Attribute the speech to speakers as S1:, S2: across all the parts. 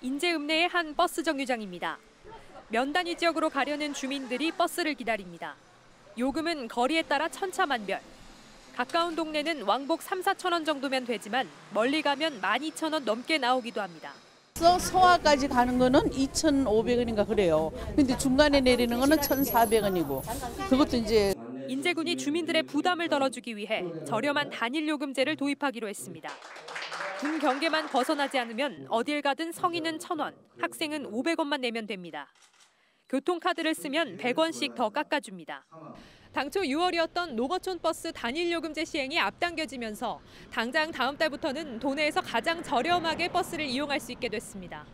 S1: 인제읍내의 한 버스 정류장입니다. 면단위 지역으로 가려는 주민들이 버스를 기다립니다. 요금은 거리에 따라 천차만별. 가까운 동네는 왕복 3, 4천 원 정도면 되지만 멀리 가면 12,000원 넘게 나오기도 합니다.
S2: 서 서화까지 가는 거는 2,500원인가 그래요. 근데 중간에 내리는 거는 1,400원이고 그것도 이제
S1: 인제군이 주민들의 부담을 덜어주기 위해 저렴한 단일 요금제를 도입하기로 했습니다. 군 경계만 벗어나지 않으면 어딜 가든 성인은 1,000원, 학생은 500원만 내면 됩니다. 교통카드를 쓰면 100원씩 더 깎아줍니다. 당초 6월이었던 농어촌 버스 단일 요금제 시행이 앞당겨지면서 당장 다음 달부터는 도내에서 가장 저렴하게 버스를 이용할 수 있게 됐습니다.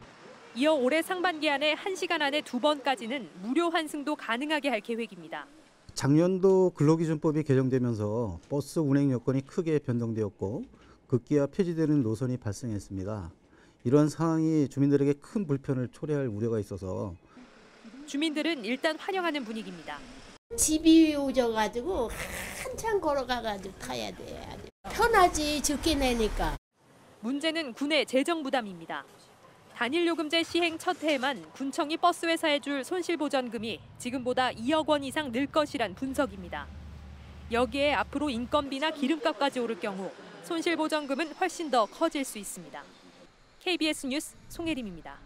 S1: 이어 올해 상반기 안에 1시간 안에 두 번까지는 무료 환승도 가능하게 할 계획입니다.
S3: 작년도 근로기준법이 개정되면서 버스 운행 여건이 크게 변동되었고 급기야 폐지되는 노선이 발생했습니다. 이런 상황이 주민들에게 큰 불편을 초래할 우려가 있어서
S1: 주민들은 일단 환영하는 분위기입니다.
S4: 집이 오져가지고 한참 걸어가가지고 타야 돼. 편하지 적게 내니까.
S1: 문제는 군의 재정 부담입니다. 단일 요금제 시행 첫 해에만 군청이 버스 회사에 줄 손실 보전금이 지금보다 2억 원 이상 늘 것이란 분석입니다. 여기에 앞으로 인건비나 기름값까지 오를 경우 손실보전금은 훨씬 더 커질 수 있습니다. KBS 뉴스 송혜림입니다.